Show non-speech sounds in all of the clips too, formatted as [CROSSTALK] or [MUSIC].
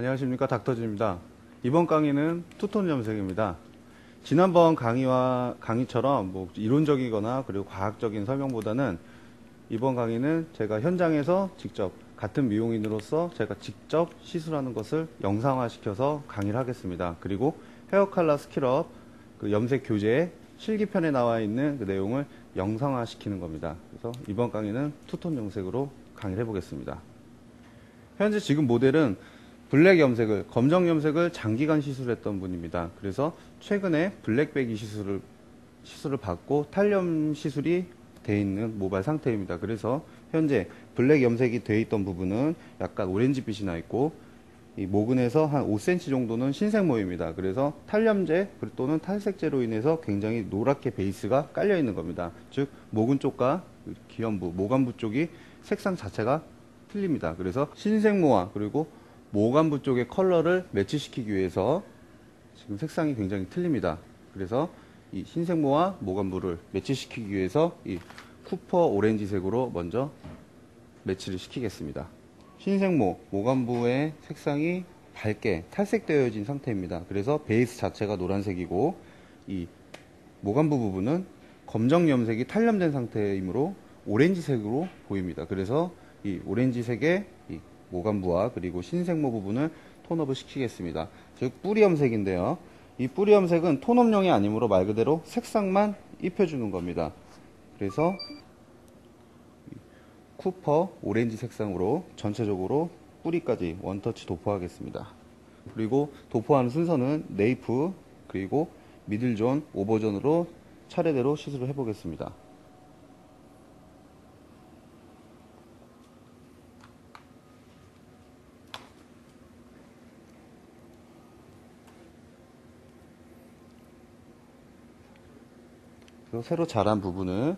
안녕하십니까 닥터진입니다. 이번 강의는 투톤 염색입니다. 지난번 강의와 강의처럼 뭐 이론적이거나 그리고 과학적인 설명보다는 이번 강의는 제가 현장에서 직접 같은 미용인으로서 제가 직접 시술하는 것을 영상화시켜서 강의를 하겠습니다. 그리고 헤어 컬러 스킬업 그 염색 교재 실기편에 나와 있는 그 내용을 영상화시키는 겁니다. 그래서 이번 강의는 투톤 염색으로 강의를 해보겠습니다. 현재 지금 모델은 블랙 염색을 검정 염색을 장기간 시술했던 분입니다. 그래서 최근에 블랙배기 시술을 시술을 받고 탈염 시술이 돼 있는 모발 상태입니다. 그래서 현재 블랙 염색이 돼 있던 부분은 약간 오렌지빛이 나 있고 이 모근에서 한 5cm 정도는 흰색모입니다. 그래서 탈염제 또는 탈색제로 인해서 굉장히 노랗게 베이스가 깔려 있는 겁니다. 즉 모근 쪽과 기현부, 모관부 쪽이 색상 자체가 틀립니다. 그래서 흰색모와 그리고 모관부 쪽의 컬러를 매치시키기 위해서 지금 색상이 굉장히 틀립니다. 그래서 이 흰색모와 모관부를 매치시키기 위해서 이 쿠퍼 오렌지색으로 먼저 매치를 시키겠습니다. 흰색모, 모관부의 색상이 밝게 탈색되어진 상태입니다. 그래서 베이스 자체가 노란색이고 이 모관부 부분은 검정 염색이 탈염된 상태이므로 오렌지색으로 보입니다. 그래서 이 오렌지색의 이 모관부와 그리고 흰색모 부분을 톤업을 시키겠습니다. 즉 뿌리 염색인데요. 이 뿌리 염색은 톤업용이 아니므로 말 그대로 색상만 입혀주는 겁니다. 그래서 쿠퍼 오렌지 색상으로 전체적으로 뿌리까지 원터치 도포하겠습니다. 그리고 도포하는 순서는 네이프 그리고 미들존, 오버존으로 차례대로 시술을 해보겠습니다. 그리고 새로 자란 부분을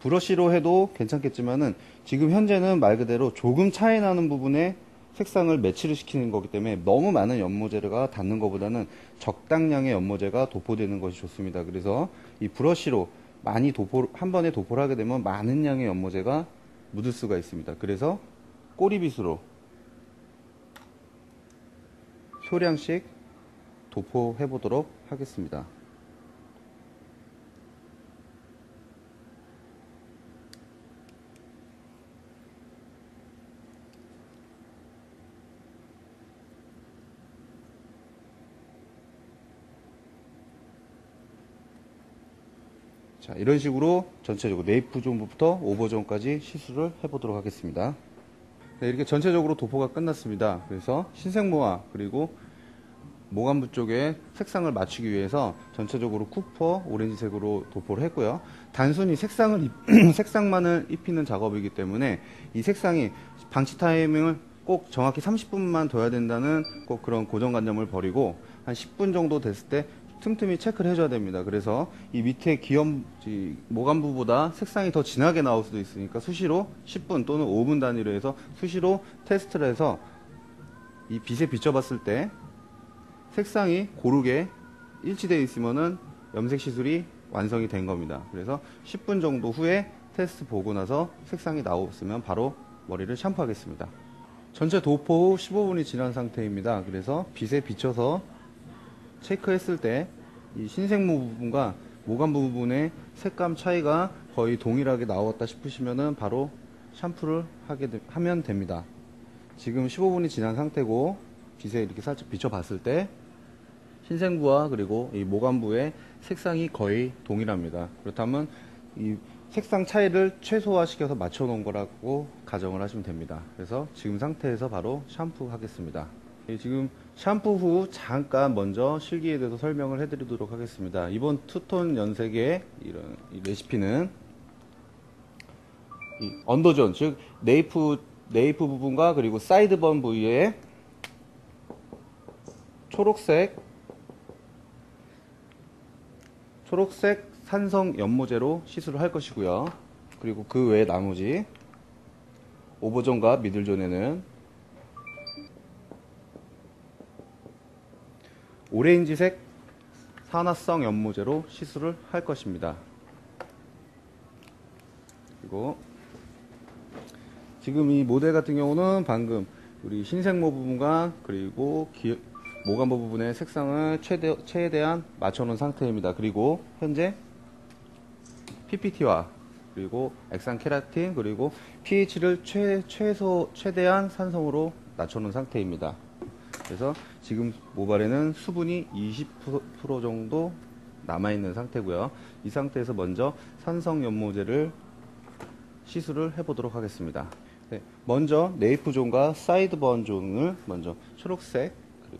브러쉬로 해도 괜찮겠지만은 지금 현재는 말 그대로 조금 차이 나는 부분에 색상을 매치를 시키는 거기 때문에 너무 많은 연모제가 닿는 것보다는 적당량의 연모제가 도포되는 것이 좋습니다. 그래서 이 브러쉬로 많이 도포 한 번에 도포를 하게 되면 많은 양의 연모제가 묻을 수가 있습니다. 그래서 꼬리빗으로 소량씩 도포해 보도록 하겠습니다. 자, 이런 식으로 전체적으로 네이프 존부터 오버 존까지 시술을 해보도록 하겠습니다. 네, 이렇게 전체적으로 도포가 끝났습니다. 그래서 흰색모와 그리고 모관부 쪽에 색상을 맞추기 위해서 전체적으로 쿠퍼 오렌지색으로 도포를 했고요. 단순히 색상을 입, [CLEARS THROAT] 색상만을 입히는 작업이기 때문에 이 색상이 방치 타이밍을 꼭 정확히 30분만 둬야 된다는 꼭 그런 고정관념을 버리고 한 10분 정도 됐을 때 틈틈이 체크를 해줘야 됩니다. 그래서 이 밑에 기염, 모관부보다 색상이 더 진하게 나올 수도 있으니까 수시로 10분 또는 5분 단위로 해서 수시로 테스트를 해서 이 빛에 비춰봤을 때 색상이 고르게 일치되어 있으면은 염색 시술이 완성이 된 겁니다. 그래서 10분 정도 후에 테스트 보고 나서 색상이 나왔으면 바로 머리를 샴푸하겠습니다. 전체 도포 후 15분이 지난 상태입니다. 그래서 빛에 비춰서 체크했을 때이 흰색모 부분과 모관부 부분의 색감 차이가 거의 동일하게 나왔다 싶으시면은 바로 샴푸를 하게 되, 하면 됩니다. 지금 15분이 지난 상태고 빛에 이렇게 살짝 비춰봤을 때 흰색부와 그리고 이 모관부의 색상이 거의 동일합니다. 그렇다면 이 색상 차이를 최소화시켜서 맞춰 놓은 거라고 가정을 하시면 됩니다. 그래서 지금 상태에서 바로 샴푸 하겠습니다. 예, 지금 샴푸 후 잠깐 먼저 실기에 대해서 설명을 해드리도록 하겠습니다. 이번 투톤 연색의 이런 레시피는 언더존, 즉 네이프 네이프 부분과 그리고 사이드번 부위에 초록색 초록색 산성 연모제로 시술을 할 것이고요. 그리고 그 외 나머지 오버존과 미들존에는 오렌지색 산화성 연모제로 시술을 할 것입니다. 그리고 지금 이 모델 같은 경우는 방금 우리 흰색모 부분과 그리고 기- 모관부 부분의 색상을 최대, 최대한 맞춰놓은 상태입니다. 그리고 현재 PPT와 그리고 액상 케라틴 그리고 pH를 최, 최소 최대한 산성으로 낮춰놓은 상태입니다. 그래서 지금 모발에는 수분이 20% 정도 남아있는 상태고요. 이 상태에서 먼저 산성 연모제를 시술을 해보도록 하겠습니다. 네, 먼저 네이프 존과 사이드 번 존을 먼저 초록색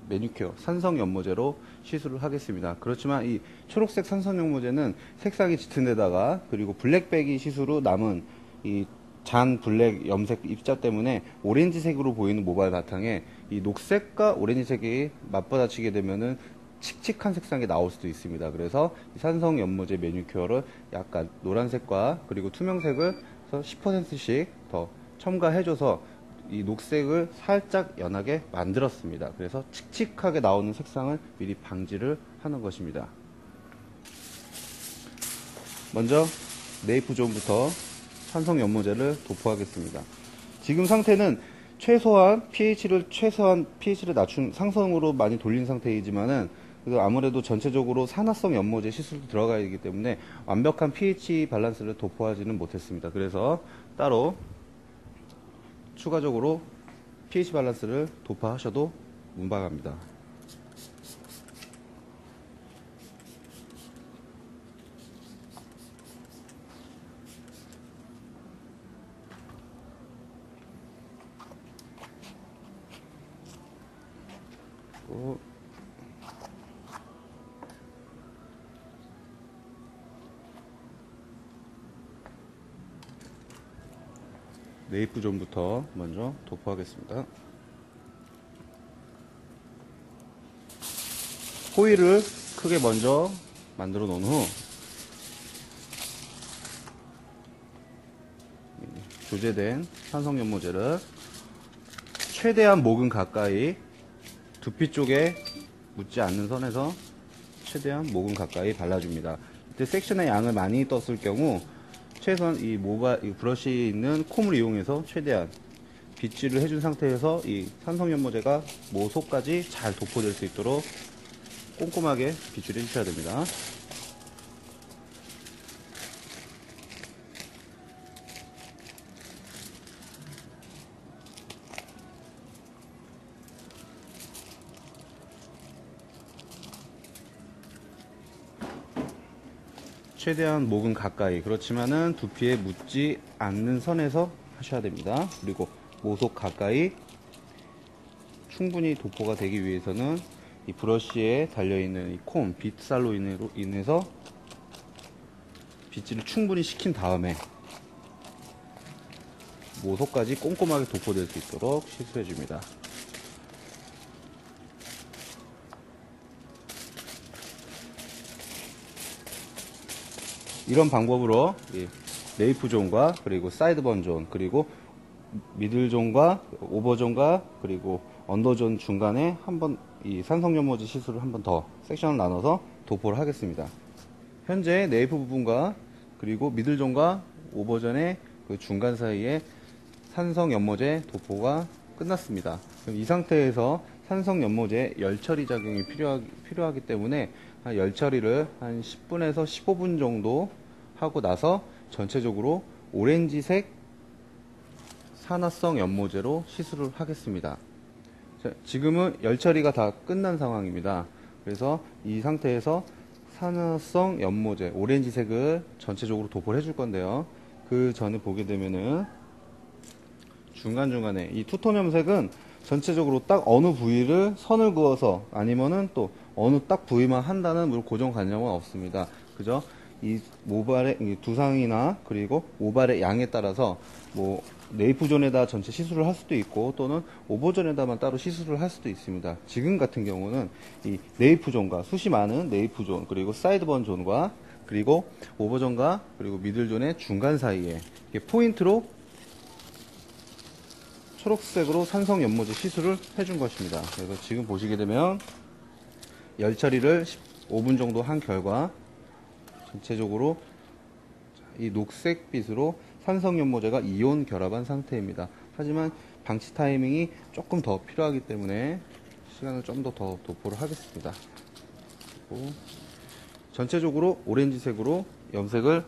매니큐어 산성 연모제로 시술을 하겠습니다. 그렇지만 이 초록색 산성 연모제는 색상이 짙은 데다가 그리고 블랙백이 시술 후 남은 이 잔 블랙 염색 입자 때문에 오렌지색으로 보이는 모발 바탕에 이 녹색과 오렌지색이 맞받아치게 되면은 칙칙한 색상이 나올 수도 있습니다. 그래서 이 산성 연모제 매니큐어를 약간 노란색과 그리고 투명색을 10%씩 더 첨가해줘서 이 녹색을 살짝 연하게 만들었습니다. 그래서 칙칙하게 나오는 색상을 미리 방지를 하는 것입니다. 먼저 네이프 존부터 산성 연모제를 도포하겠습니다. 지금 상태는 최소한 pH를 최소한 pH를 낮춘 상성으로 많이 돌린 상태이지만은 아무래도 전체적으로 산화성 연모제 시술도 들어가야 하기 때문에 완벽한 pH 밸런스를 도포하지는 못했습니다. 그래서 따로 추가적으로 pH 밸런스를 도포하셔도 문방합니다. 또 네이프 존부터 먼저 도포하겠습니다. 호일을 크게 먼저 만들어 놓은 후 조제된 산성연모제를 최대한 목은 가까이 두피 쪽에 묻지 않는 선에서 최대한 목은 가까이 발라줍니다. 이때 섹션의 양을 많이 떴을 경우 최소한 이 모발 이 브러쉬 있는 콤을 이용해서 최대한 빗질을 해준 상태에서 이 산성연모제가 모속까지 잘 도포될 수 있도록 꼼꼼하게 빗질해 주셔야 됩니다. 최대한 목은 가까이 그렇지만은 두피에 묻지 않는 선에서 하셔야 됩니다. 그리고 모속 가까이 충분히 도포가 되기 위해서는 이 브러쉬에 달려있는 이 콤, 빗살로 인해서 빗질을 충분히 시킨 다음에 모속까지 꼼꼼하게 도포될 수 있도록 시술해 줍니다. 이런 방법으로 이 네이프 존과 그리고 사이드 번 존 그리고 미들 존과 오버 존과 그리고 언더 존 중간에 한번 이 산성연모제 시술을 한번 더 섹션을 나눠서 도포를 하겠습니다. 현재 네이프 부분과 그리고 미들 존과 오버 존의 그 중간 사이에 산성 연모제 도포가 끝났습니다. 그럼 이 상태에서 산성 연모제 열 처리 작용이 필요하기, 필요하기 때문에 한 열 처리를 한 10분에서 15분 정도 하고 나서 전체적으로 오렌지색 산화성 연모제로 시술을 하겠습니다. 자, 지금은 열 처리가 다 끝난 상황입니다. 그래서 이 상태에서 산화성 연모제 오렌지색을 전체적으로 도포를 해줄 건데요. 그 전에 보게 되면은 중간중간에 이 투톤 염색은 전체적으로 딱 어느 부위를 선을 그어서 아니면은 또 어느 딱 부위만 한다는 뭐 고정 관념은 없습니다. 그죠? 이 모발의 이 두상이나 그리고 모발의 양에 따라서 뭐 네이프존에다 전체 시술을 할 수도 있고 또는 오버존에다만 따로 시술을 할 수도 있습니다. 지금 같은 경우는 이 네이프존과 숱이 많은 네이프존 그리고 사이드번 존과 그리고 오버존과 그리고 미들존의 중간 사이에 포인트로 초록색으로 산성 연모제 시술을 해준 것입니다. 그래서 지금 보시게 되면 열 처리를 15분 정도 한 결과 전체적으로 이 녹색빛으로 산성 연모제가 이온 결합한 상태입니다. 하지만 방치 타이밍이 조금 더 필요하기 때문에 시간을 좀 더 더 도포를 하겠습니다. 전체적으로 오렌지색으로 염색을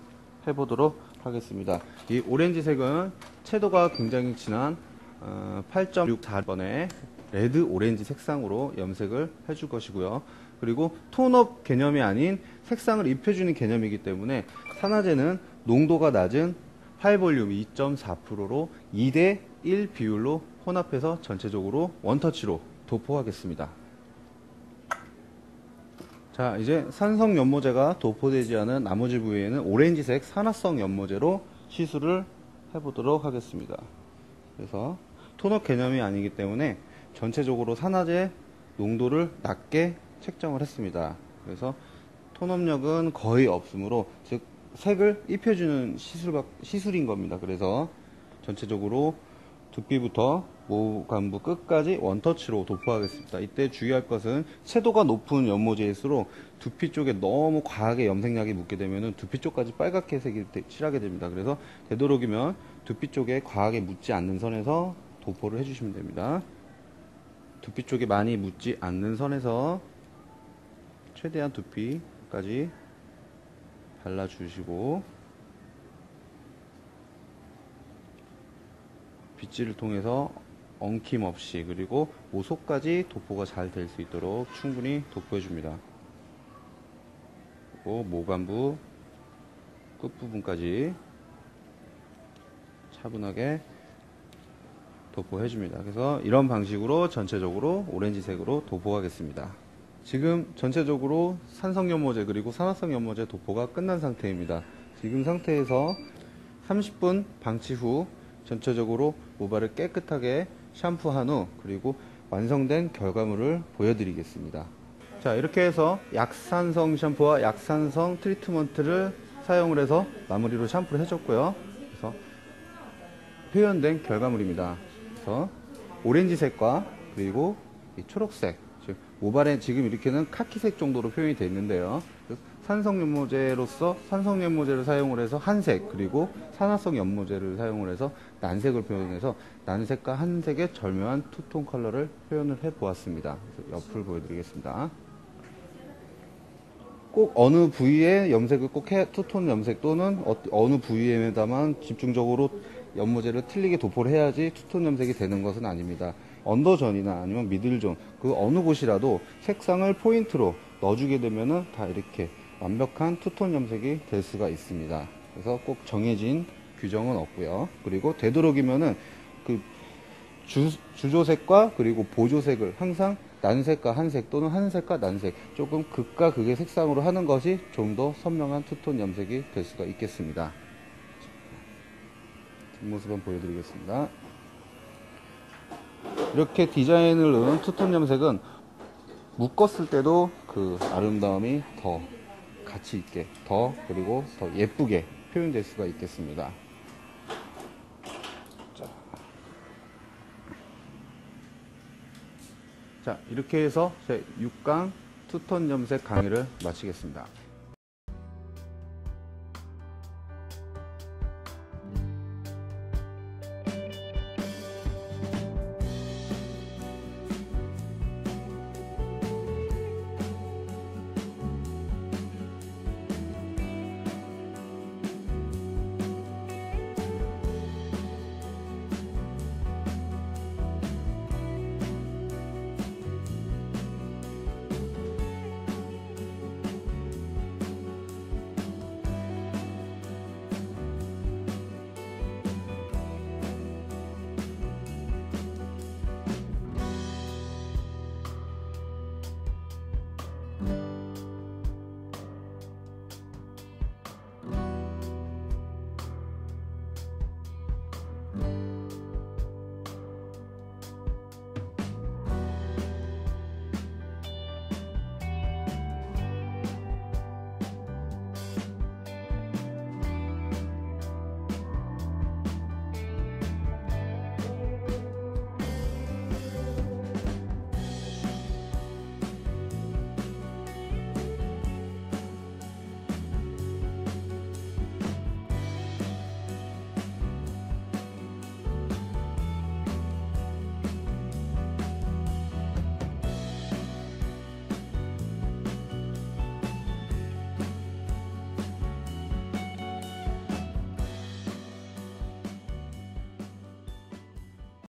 해보도록 하겠습니다. 이 오렌지색은 채도가 굉장히 진한 어, 8.64번의 레드 오렌지 색상으로 염색을 해줄 것이고요. 그리고 톤업 개념이 아닌 색상을 입혀주는 개념이기 때문에 산화제는 농도가 낮은 하이볼륨 2.4%로 2대 1 비율로 혼합해서 전체적으로 원터치로 도포하겠습니다. 자, 이제 산성 연모제가 도포되지 않은 나머지 부위에는 오렌지색 산화성 연모제로 시술을 해보도록 하겠습니다. 그래서 톤업 개념이 아니기 때문에 전체적으로 산화제 농도를 낮게 책정을 했습니다. 그래서 톤업력은 거의 없으므로 즉 색을 입혀주는 시술, 시술인 겁니다. 그래서 전체적으로 두피부터 모간부 끝까지 원터치로 도포하겠습니다. 이때 주의할 것은 채도가 높은 연모제일수록 두피 쪽에 너무 과하게 염색약이 묻게 되면 두피 쪽까지 빨갛게 색이 되- 칠하게 됩니다. 그래서 되도록이면 두피 쪽에 과하게 묻지 않는 선에서 도포를 해주시면 됩니다. 두피 쪽에 많이 묻지 않는 선에서 최대한 두피까지 발라주시고 빗질을 통해서 엉킴 없이 그리고 모속까지 도포가 잘 될 수 있도록 충분히 도포해 줍니다. 그리고 모간부 끝부분까지 차분하게 도포해 줍니다. 그래서 이런 방식으로 전체적으로 오렌지색으로 도포하겠습니다. 지금 전체적으로 산성 연모제 그리고 산화성 연모제 도포가 끝난 상태입니다. 지금 상태에서 30분 방치 후 전체적으로 모발을 깨끗하게 샴푸한 후 그리고 완성된 결과물을 보여드리겠습니다. 자 이렇게 해서 약산성 샴푸와 약산성 트리트먼트를 사용을 해서 마무리로 샴푸를 해줬고요. 그래서 표현된 결과물입니다. 그래서 오렌지색과 그리고 이 초록색, 즉 모발에 지금 이렇게는 카키색 정도로 표현이 되어 있는데요. 그 산성 연모제로서 산성 연모제를 사용을 해서 한색 그리고 산화성 연모제를 사용을 해서 난색을 표현해서 난색과 한색의 절묘한 투톤 컬러를 표현을 해 보았습니다. 옆을 보여드리겠습니다. 꼭 어느 부위에 염색을 꼭 해, 투톤 염색 또는 어, 느 부위에다만 집중적으로 연모제를 틀리게 도포를 해야지 투톤 염색이 되는 것은 아닙니다. 언더존이나 아니면 미들존 그 어느 곳이라도 색상을 포인트로 넣어주게 되면은 다 이렇게 완벽한 투톤 염색이 될 수가 있습니다. 그래서 꼭 정해진 규정은 없고요. 그리고 되도록이면은 그 주, 주조색과 그리고 보조색을 항상 난색과 한색 또는 한색과 난색 조금 극과 극의 색상으로 하는 것이 좀 더 선명한 투톤 염색이 될 수가 있겠습니다. 뒷모습 한번 보여드리겠습니다. 이렇게 디자인을 넣은 투톤 염색은 묶었을 때도 그 아름다움이 더 가치 있게 더 그리고 더 예쁘게 표현될 수가 있겠습니다. 자. 자, 이렇게 해서 제 6강 투톤 염색 강의를 마치겠습니다.